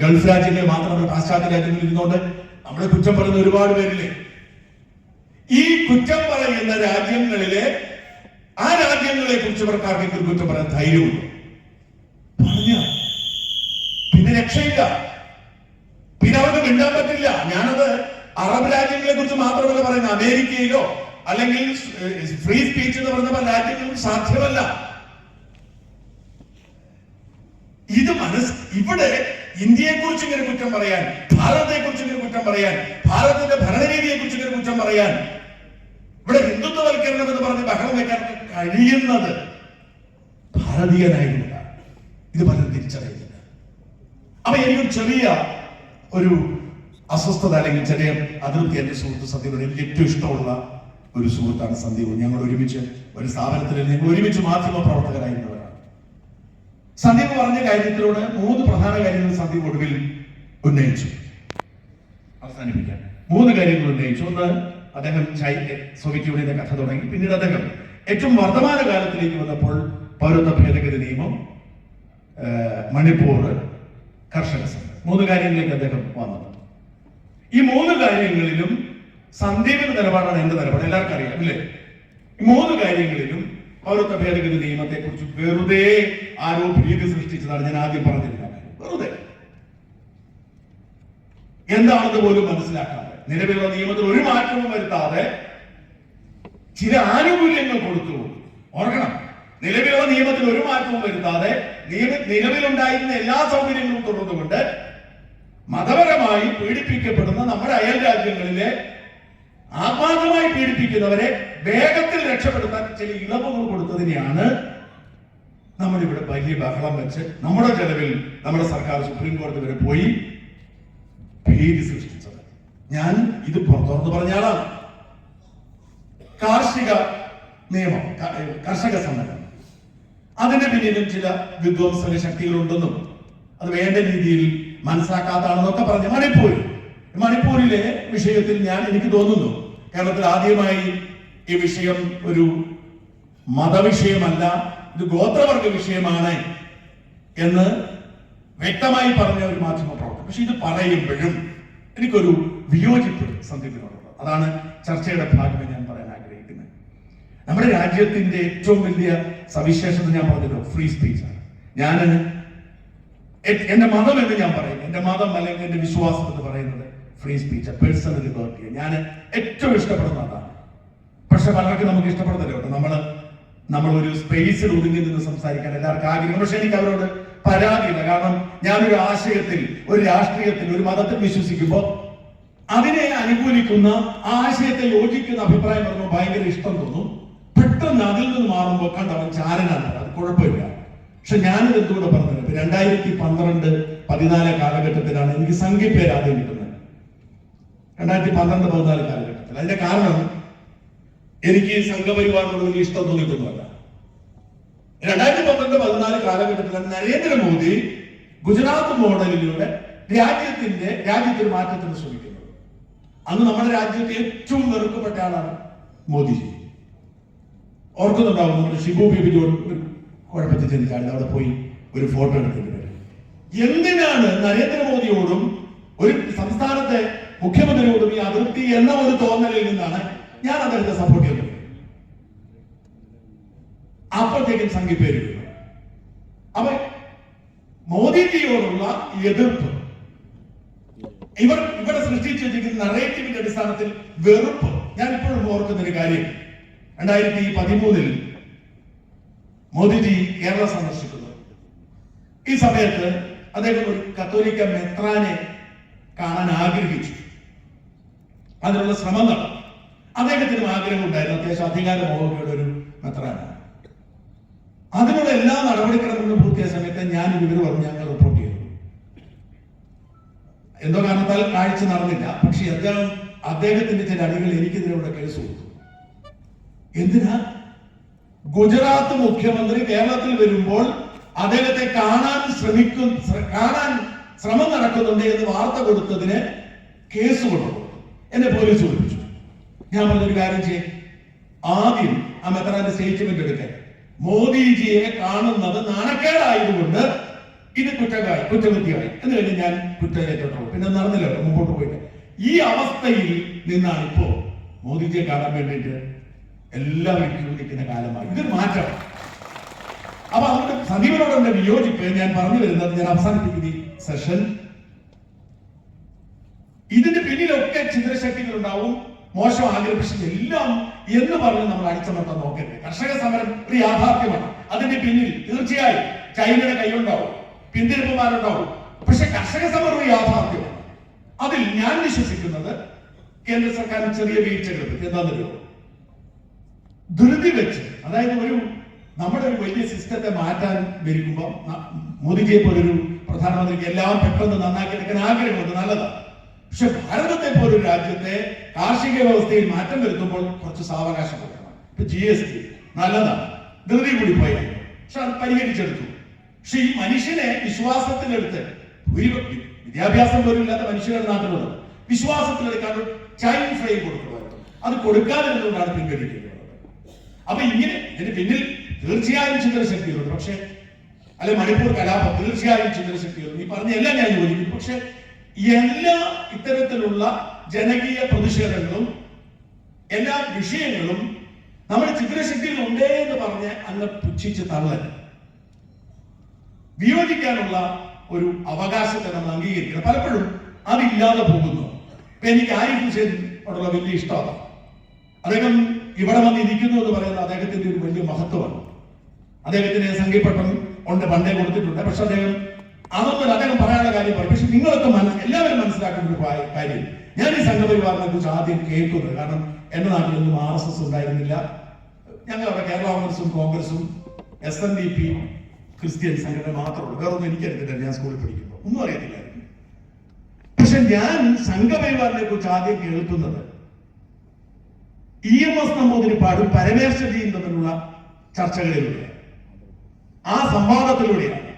Gulf രാജ്യങ്ങളെ മാത്രമല്ല പാശ്ചാത്യ രാജ്യങ്ങളിൽ ഇരുന്നുകൊണ്ട് നമ്മളെ കുറ്റം പറയുന്ന ഒരുപാട് പേരില്ലേ? ഈ കുറ്റം പറയുന്ന രാജ്യങ്ങളിലെ ആ രാജ്യങ്ങളെ കുറിച്ച് ഇവർക്ക് ആർക്കെങ്കിലും കുറ്റം പറയാൻ ധൈര്യമുണ്ട്? പറഞ്ഞ പിന്നെ രക്ഷയില്ല. പിന്നെ അവർക്ക് മിണ്ടാൻ പറ്റില്ല. ഞാനത് അറബ് രാജ്യങ്ങളെ കുറിച്ച് മാത്രമല്ല പറയുന്ന അമേരിക്കയിലോ അല്ലെങ്കിൽ ഫ്രീ സ്പീച്ച് എന്ന് പറഞ്ഞ പല രാജ്യങ്ങളും സാധ്യമല്ല. ഇത് മനസ് ഇവിടെ ഇന്ത്യയെ കുറിച്ച് ഇങ്ങനെ കുറ്റം പറയാൻ ഭാരതത്തെ കുറിച്ച് ഇങ്ങനെ കുറ്റം പറയാൻ ഭാരതത്തിന്റെ ഭരണരീതിയെ കുറിച്ച് ഇങ്ങനെ കുറ്റം പറയാൻ ഇവിടെ ഹിന്ദുത്വവൽക്കരണം എന്ന് പറഞ്ഞ് ബഹളം വെക്കാൻ കഴിയുന്നത് ഭാരതീയനായിരുന്നു ഇത് പലരും തിരിച്ചറിയുന്നില്ല. അപ്പൊ എനിക്കൊരു ചെറിയ ഒരു അസ്വസ്ഥത അല്ലെങ്കിൽ ചെറിയ അതിർത്തി എന്റെ സുഹൃത്ത് സന്ദീപിനോട് എനിക്ക് ഏറ്റവും ഇഷ്ടമുള്ള ഒരു സുഹൃത്താണ് സന്ദീപ്. ഞങ്ങൾ ഒരുമിച്ച് ഒരു സ്ഥാപനത്തിൽ ഞങ്ങൾ ഒരുമിച്ച് മാധ്യമ പ്രവർത്തകരായിരുന്നവരാണ് സന്ദീപ് പറഞ്ഞ കാര്യത്തിലൂടെ മൂന്ന് പ്രധാന കാര്യങ്ങൾ സന്ദീപ് ഒടുവിൽ ഉന്നയിച്ചു. അവസാനിപ്പിക്കാൻ മൂന്ന് കാര്യങ്ങൾ ഉന്നയിച്ചു. ഒന്ന് അദ്ദേഹം സോവിയറ്റ് യൂണിയന്റെ കഥ തുടങ്ങി. പിന്നീട് അദ്ദേഹം ഏറ്റവും വർത്തമാന കാലത്തിലേക്ക് വന്നപ്പോൾ പൗരത്വ ഭേദഗതി നിയമം മണിപ്പൂർ കർഷക സംഘം. മൂന്ന് കാര്യങ്ങളിലേക്ക് അദ്ദേഹം വന്നത്. ഈ മൂന്ന് കാര്യങ്ങളിലും സന്ദീപിന്റെ നിലപാടാണ് എന്റെ നിലപാട്. എല്ലാവർക്കും അറിയാം അല്ലേ? ഈ മൂന്ന് കാര്യങ്ങളിലും പൗരത്വ ഭേദഗതി നിയമത്തെ കുറിച്ച് വെറുതെ ആരോ ഭീതി സൃഷ്ടിച്ചതാണ്. ഞാൻ ആദ്യം പറഞ്ഞിരുന്ന. കാര്യം വെറുതെ. എന്താണെന്ന് പോലും മനസ്സിലാക്കാതെ നിലവിലുള്ള നിയമത്തിൽ ഒരു മാറ്റവും വരുത്താതെ ചില ആനുകൂല്യങ്ങൾ കൊടുത്തു. ഓർക്കണം നിലവിലുള്ള നിയമത്തിൽ ഒരു മാറ്റവും വരുത്താതെ നിലവിലുണ്ടായിരുന്ന എല്ലാ സൗകര്യങ്ങളും തുടർന്നുകൊണ്ട് മതപരമായി പീഡിപ്പിക്കപ്പെടുന്ന നമ്മുടെ അയൽ രാജ്യങ്ങളിലെ ആത്മാർത്ഥമായി പീഡിപ്പിക്കുന്നവരെ വേഗത്തിൽ രക്ഷപ്പെടുത്താൻ ചില ഇളവുകൾ കൊടുത്തതിനെയാണ് നമ്മളിവിടെ വലിയ ബഹളം വെച്ച് നമ്മുടെ ചെലവിൽ നമ്മുടെ സർക്കാർ സുപ്രീം കോടതി വരെ പോയി ഭീതി സൃഷ്ടിച്ചത്. ഞാൻ ഇത് പുറത്തുറന്ന് പറഞ്ഞാലാണ് കാർഷിക നിയമം കർഷക സമരം അതിന്റെ പിന്നിലും ചില വിധ്വംസക ശക്തികളുണ്ടെന്നും അത് വേണ്ട രീതിയിൽ മനസ്സിലാക്കാത്താണെന്നൊക്കെ പറഞ്ഞ് മണിപ്പൂർ മണിപ്പൂരിലെ വിഷയത്തിൽ ഞാൻ എനിക്ക് തോന്നുന്നു കേരളത്തിൽ ആദ്യമായി ഈ വിഷയം ഒരു മതവിഷയമല്ല ഇത് ഗോത്രവർഗ വിഷയമാണ് എന്ന് വ്യക്തമായി പറഞ്ഞ ഒരു മാധ്യമ പ്രവർത്തനം പക്ഷെ ഇത് പറയുമ്പോഴും എനിക്കൊരു വിയോജിപ്പ് സന്ദീപിനോടുള്ളത് അതാണ് ചർച്ചയുടെ ഭാഗമായി ഞാൻ പറയാൻ ആഗ്രഹിക്കുന്നത്. നമ്മുടെ രാജ്യത്തിന്റെ ഏറ്റവും വലിയ സവിശേഷത ഞാൻ പറഞ്ഞല്ലോ ഫ്രീ സ്പീച്ച് ആണ്. ഞാൻ എന്റെ മതം എന്ന് ഞാൻ പറയുന്നു. എന്റെ മതം അല്ലെങ്കിൽ എന്റെ വിശ്വാസം എന്ന് പറയുന്നത് ഫ്രീ സ്പീച്ച് പേഴ്സണൽ ലിബർട്ടി ഞാൻ ഏറ്റവും ഇഷ്ടപ്പെടുന്ന അതാണ് പക്ഷെ പലർക്കും നമുക്ക് ഇഷ്ടപ്പെടുന്നില്ല കേട്ടോ. നമ്മൾ നമ്മൾ ഒരു സ്പേസിൽ ഒതുങ്ങി നിന്ന് സംസാരിക്കാൻ എല്ലാവർക്കും ആഗ്രഹം പക്ഷെ എനിക്ക് അവരോട് പരാതിയില്ല കാരണം ഞാനൊരു ആശയത്തിൽ ഒരു രാഷ്ട്രീയത്തിൽ ഒരു മതത്തിൽ വിശ്വസിക്കുമ്പോൾ അതിനെ അനുകൂലിക്കുന്ന ആശയത്തെ യോജിക്കുന്ന അഭിപ്രായം പറയുമ്പോൾ ഭയങ്കര ഇഷ്ടം തോന്നും. പെട്ടെന്ന് അതിൽ നിന്ന് മാറുമ്പോൾ കണ്ടവൻ ചാരനാണ്. അത് കുഴപ്പമില്ല. പക്ഷെ ഞാനിത് എന്തുകൊണ്ട് പറഞ്ഞത്? രണ്ടായിരത്തി പന്ത്രണ്ട് പതിനാല് കാലഘട്ടത്തിലാണ് എനിക്ക് സംഖ്യപ്പേര് ആദ്യം കിട്ടുന്നത്. രണ്ടായിരത്തി പന്ത്രണ്ട് പതിനാല് കാലഘട്ടത്തിൽ. അതിന്റെ കാരണം എനിക്ക് സംഘപരിവാറിനോട് വലിയ ഇഷ്ടം തോന്നിയിട്ടൊന്നുമല്ല. രണ്ടായിരത്തി പന്ത്രണ്ട് പതിനാല് കാലഘട്ടത്തിൽ നരേന്ദ്രമോദി ഗുജറാത്ത് മോഡലിലൂടെ രാജ്യത്തിന്റെ രാജ്യത്തിന് മാറ്റത്തിന് ശ്രമിക്കുന്നത്. അന്ന് നമ്മുടെ രാജ്യത്തെ ഏറ്റവും വെറുക്കപ്പെട്ട ആളാണ് മോദിജി. ഓർക്കുന്നുണ്ടാവും നമ്മുടെ ഷിബു ഒരു കുഴപ്പത്തിൽ ചെന്നിട്ടാണ് അവിടെ പോയി ഒരു ഫോട്ടോ എടുക്കേണ്ടി വരും എന്തിനാണ് നരേന്ദ്രമോദിയോടും ഒരു സംസ്ഥാനത്തെ മുഖ്യമന്ത്രിയോടും ഈ അതിർത്തി എന്ന ഒരു തോന്നലിൽ നിന്നാണ് ഞാൻ അദ്ദേഹത്തെ സപ്പോർട്ട് ചെയ്തത്. അപ്പോഴത്തേക്കും സംഘി പേര് വീണു അപ്പൊ മോദിജിയോടുള്ള എതിർപ്പ് ഇവർ ഇവിടെ സൃഷ്ടിച്ചു വെച്ചിരിക്കുന്ന നറേറ്റീവിന്റെ അടിസ്ഥാനത്തിൽ വെറുപ്പ്. ഞാൻ ഇപ്പോഴും ഓർക്കുന്ന ഒരു കാര്യം. രണ്ടായിരത്തി പതിമൂന്നിൽ മോദിജി കേരള സന്ദർശിക്കുന്നു. ഈ സമയത്ത് അദ്ദേഹം ഒരു കത്തോലിക്ക മെത്രാനെ കാണാൻ ആഗ്രഹിച്ചു. അതിനുള്ള ശ്രമം നടന്നു അദ്ദേഹത്തിനും ആഗ്രഹം ഉണ്ടായിരുന്നു അത്യാവശ്യം അധികാര മോഹയുടെ ഒരു മെത്രാണ് അതിനുള്ള എല്ലാ നടപടിക്രമങ്ങളും പൂർത്തിയ സമയത്ത് ഞാൻ വിവരം പറഞ്ഞ് ഞങ്ങൾ റിപ്പോർട്ട് ചെയ്തു. എന്തോ കാരണത്താൽ കാഴ്ച നടന്നില്ല. പക്ഷെ അദ്ദേഹം അദ്ദേഹത്തിന്റെ ചില അടികൾ എനിക്കെതിരെ കേസ് കൊടുത്തു. എന്തിനാ? ഗുജറാത്ത് മുഖ്യമന്ത്രി കേരളത്തിൽ വരുമ്പോൾ അദ്ദേഹത്തെ കാണാൻ ശ്രമിക്കും ശ്ര- കാണാൻ ശ്രമം നടക്കുന്നുണ്ട് എന്ന് വാർത്ത കൊടുത്തതിന് കേസ് കൊണ്ടു എന്നെ പോലീസ് ഓടിപ്പിച്ചു ഞാൻ പറഞ്ഞൊരു കാര്യം ചെയ്യും. ആദ്യം ആ മെത്രാന്റെ സ്റ്റേറ്റ്മെന്റ് എടുക്കാൻ മോദിജിയെ കാണുന്നത് നാണക്കേടായതുകൊണ്ട് ഇത് കുറ്റമായി കുറ്റകൃത്യമായി. എന്ന് കഴിഞ്ഞ് ഞാൻ കുറ്റകേറ്റോട്ടുള്ളൂ പിന്നെ നടന്നില്ലല്ലോ മുമ്പോട്ട് പോയിട്ട്. ഈ അവസ്ഥയിൽ നിന്നാണ് ഇപ്പോ മോദിജിയെ കാണാൻ വേണ്ടിയിട്ട് എല്ലാവരും ക്യൂ കാലമായി. ഇതൊരു മാറ്റം അപ്പൊ അതുകൊണ്ട് സന്ദീപനോടുള്ള വിയോജിപ്പ് ഞാൻ പറഞ്ഞു വരുന്നത് ഞാൻ അവസാനിപ്പിക്കുന്ന സെഷൻ പിന്നിലൊക്കെ ചിന്തശക്തികൾ ഉണ്ടാവും മോശം ആഗ്രഹിച്ചത് എല്ലാം എന്ന് പറഞ്ഞ് നമ്മൾ അടിച്ചമർത്താൻ നോക്കരുത്. കർഷക സമരം ഒരു യാഥാർത്ഥ്യമാണ്. അതിന്റെ പിന്നിൽ തീർച്ചയായും ചൈനയുടെ കൈയുണ്ടാവും. പിന്തിരിപ്പുമാരുണ്ടാവും പക്ഷെ കർഷക സമരം ഒരു യാഥാർത്ഥ്യമാണ്. അതിൽ ഞാൻ വിശ്വസിക്കുന്നത് കേന്ദ്ര സർക്കാർ ചെറിയ വീഴ്ചകൾ ദുരിതി ധൃതി വെച്ച് അതായത് ഒരു നമ്മുടെ ഒരു വലിയ സിസ്റ്റത്തെ മാറ്റാൻ വരുമ്പോൾ മോദിജിയെ പോലൊരു പ്രധാനമന്ത്രിക്ക് എല്ലാം പെട്ടെന്ന് നന്നാക്കി എടുക്കാൻ ആഗ്രഹമുണ്ട്. നല്ലതാണ്. പക്ഷെ ഭാരതത്തെ പോലൊരു രാജ്യത്തെ കാർഷിക വ്യവസ്ഥയിൽ മാറ്റം വരുത്തുമ്പോൾ കുറച്ച് സാവകാശം കൊടുക്കണം. ഇപ്പൊ ജി എസ് ടി നല്ലതാണ്. ധൃതി കൂടി പോയാൽ പക്ഷെ അത് പരിഹരിച്ചെടുത്തു. പക്ഷെ ഈ മനുഷ്യനെ വിശ്വാസത്തിലെടുത്ത് വിദ്യാഭ്യാസം പോലും ഇല്ലാത്ത മനുഷ്യരുടെ നാട്ടിലുള്ളത്. വിശ്വാസത്തിലെടുക്കാൻ ടൈം ഫ്രെയിം കൊടുക്കുമായിരുന്നു. അത് കൊടുക്കാതിരുന്നുകൊണ്ടാണ് പിൻവലിക്കുന്നത് അപ്പൊ ഇങ്ങനെ ഇതിന് പിന്നിൽ തീർച്ചയായും ചിന്തശക്തികളുണ്ട് പക്ഷെ അല്ലെ മണിപ്പൂർ കലാപം തീർച്ചയായും ചിന്തശക്തികളുണ്ട് ഈ പറഞ്ഞ എല്ലാം ഞാൻ യോജിക്കുന്നു. പക്ഷെ എല്ലാ ഇത്തരത്തിലുള്ള ജനകീയ പ്രതിഷേധങ്ങളും എല്ലാ വിഷയങ്ങളും നമ്മുടെ ചിത്രശക്തിയിൽ ഉണ്ടേ എന്ന് പറഞ്ഞ് അങ്ങ് പുച്ഛിച്ച് തള്ളൽ വിയോജിക്കാനുള്ള ഒരു അവകാശത്തെ നമ്മൾ അംഗീകരിക്കണം. പലപ്പോഴും അതില്ലാതെ പോകുന്നു. എനിക്ക് ആരിഫ് ഹുസൈനോടുള്ള വലിയ ഇഷ്ടമാണ് അദ്ദേഹം ഇവിടെ വന്ന് ഇരിക്കുന്നു എന്ന് പറയുന്നത് അദ്ദേഹത്തിന്റെ ഒരു വലിയ മഹത്വമാണ്. അദ്ദേഹത്തിന് സംഖ്യപ്പട്ടം ഉണ്ട് പണ്ടേ കൊടുത്തിട്ടുണ്ട്. പക്ഷെ അദ്ദേഹം അതൊന്നും അദ്ദേഹം പറയാനുള്ള കാര്യം പറയും. പക്ഷെ നിങ്ങളൊക്കെ മനസ്സ് എല്ലാവരും മനസ്സിലാക്കേണ്ട ഒരു കാര്യം. ഞാൻ ഈ സംഘപരിവാറിനെ കുറിച്ച് ആദ്യം കേൾക്കുന്നത് കാരണം എന്റെ നാട്ടിലൊന്നും ആർ എസ് എസ് ഉണ്ടായിരുന്നില്ല. ഞങ്ങൾ അവിടെ കേരള കോൺഗ്രസും കോൺഗ്രസും S N D P Christian സംഘടന മാത്രമുള്ളൂ. വേറെ ഒന്നും എനിക്കറിയത്തില്ല ഞാൻ സ്കൂളിൽ പഠിക്കുമ്പോൾ ഒന്നും അറിയത്തില്ലായിരുന്നു. പക്ഷെ ഞാൻ സംഘപരിവാറിനെ കുറിച്ച് ആദ്യം കേൾക്കുന്നത് ഇ എം എസ് നമ്പൂതിരിപ്പാടും പരമേശ്വരിയും തമ്മിലുള്ള ചർച്ചകളിലൂടെ ആ സംവാദത്തിലൂടെയാണ്.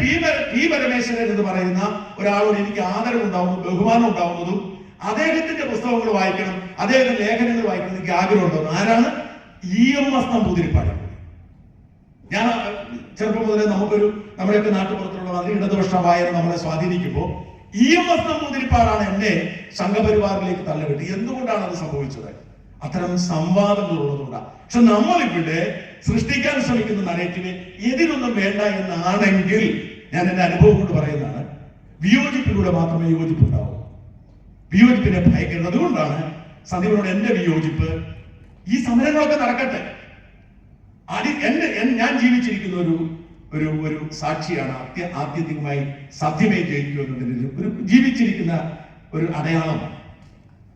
പി പര- പരമേശ്വരൻ എന്ന് പറയുന്ന ഒരാളോട് എനിക്ക് ആദരവ് ഉണ്ടാവുന്നതും ബഹുമാനം ഉണ്ടാവുന്നതും അദ്ദേഹത്തിന്റെ പുസ്തകങ്ങൾ വായിക്കണം അദ്ദേഹത്തിന്റെ ലേഖനങ്ങൾ വായിക്കണം എനിക്ക് ആഗ്രഹം ഉണ്ടാവുന്നു ആരാണ്? E M S Namboodiripad. ഞാൻ ചെറുപ്പം മുതലേ നമുക്കൊരു നമ്മുടെയൊക്കെ നാട്ടുപുറത്തുള്ള വളരെ ഇടതുപക്ഷ വായന നമ്മളെ സ്വാധീനിക്കുമ്പോൾ ഇ എം എസ് നമ്പൂതിരിപ്പാടാണ് എന്നെ സംഘപരിവാറിലേക്ക് തള്ളവിട്ട് എന്തുകൊണ്ടാണ് അത് സംഭവിച്ചത്? അത്തരം സംവാദങ്ങൾ ഉള്ളതുകൊണ്ടാണ് പക്ഷെ നമ്മളിവിടെ സൃഷ്ടിക്കാൻ ശ്രമിക്കുന്ന നരേറ്റീവ് എതിരൊന്നും വേണ്ട എന്നാണെങ്കിൽ ഞാൻ എന്റെ അനുഭവം കൊണ്ട് പറയുന്നതാണ് വിയോജിപ്പിലൂടെ മാത്രമേ യോജിപ്പ് ഉണ്ടാവൂ വിയോജിപ്പിനെ ഭയക്കുന്നത് അതുകൊണ്ടാണ് സന്ദീപിനോട് എന്റെ വിയോജിപ്പ് ഈ സമരങ്ങളൊക്കെ നടക്കട്ടെ. അടി എന്റെ ഞാൻ ജീവിച്ചിരിക്കുന്ന ഒരു ഒരു ഒരു സാക്ഷിയാണ് ആദ്യ ആത്യന്തികമായി സത്യമേ ജയിക്കൂ എന്നതിന് ഒരു ജീവിച്ചിരിക്കുന്ന ഒരു അടയാളമാണ്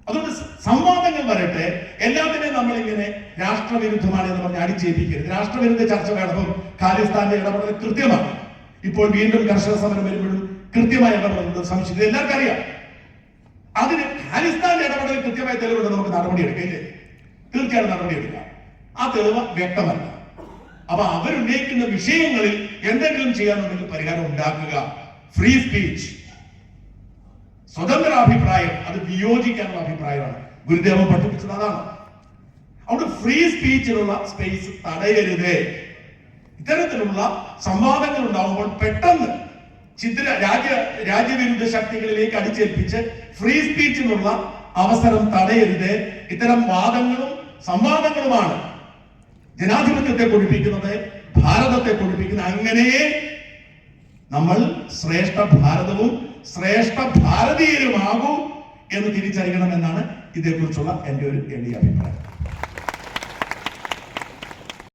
അതുകൊണ്ട് സംവാദങ്ങൾ വരട്ടെ എല്ലാത്തിനെയും നമ്മളിങ്ങനെ രാഷ്ട്രവിരുദ്ധമാണ് എന്ന് പറഞ്ഞ് അടിച്ചേൽപ്പിക്കരുത്. രാഷ്ട്രവിരുദ്ധ ചർച്ച വേണമെന്നും ഖാലിസ്ഥാന്റെ ഇടപെടൽ കൃത്യമാണ്. ഇപ്പോൾ വീണ്ടും കർഷക സമരം വരുമ്പോഴും കൃത്യമായി ഇടപെടുന്നത് സംശയം എല്ലാവർക്കും അറിയാം. അതിന് ഖാലിസ്ഥാന്റെ ഇടപെടൽ കൃത്യമായ തെളിവുണ്ട് നമുക്ക് നടപടിയെടുക്കാം ഇല്ലേ? തീർച്ചയായും നടപടിയെടുക്കാം. ആ തെളിവ് വ്യക്തമല്ല. അപ്പൊ അവരുന്നയിക്കുന്ന വിഷയങ്ങളിൽ എന്തെങ്കിലും ചെയ്യാനുണ്ടെങ്കിൽ പരിഹാരം ഉണ്ടാക്കുക. ഫ്രീ സ്പീച്ച് സ്വതന്ത്ര അഭിപ്രായം അത് വിയോജിക്കാനുള്ള അഭിപ്രായമാണ്. ഗുരുദേവൻ പഠിപ്പിച്ചത് അതാണ്. അവിടെ ഫ്രീ സ്പീച്ചിനുള്ള സ്പേസ് തടയരുത്. ഇത്തരത്തിലുള്ള സംവാദങ്ങൾ ഉണ്ടാവുമ്പോൾ പെട്ടെന്ന് ചിത്ര രാജ്യ രാജ്യവിരുദ്ധ ശക്തികളിലേക്ക് അടിച്ചേൽപ്പിച്ച് ഫ്രീ സ്പീച്ചിനുള്ള അവസരം തടയരുത്. ഇത്തരം വാദങ്ങളും സംവാദങ്ങളുമാണ് ജനാധിപത്യത്തെ പൊടിപ്പിക്കുന്നത് ഭാരതത്തെ പൊടിപ്പിക്കുന്നത് അങ്ങനെ നമ്മൾ ശ്രേഷ്ഠ ഭാരതവും ശ്രേഷ്ഠ ഭാരതീയരുമാകൂ എന്ന് തിരിച്ചറിയണമെന്നാണ് ഇതേക്കുറിച്ചുള്ള എന്റെ ഒരു എളിയ അഭിപ്രായം.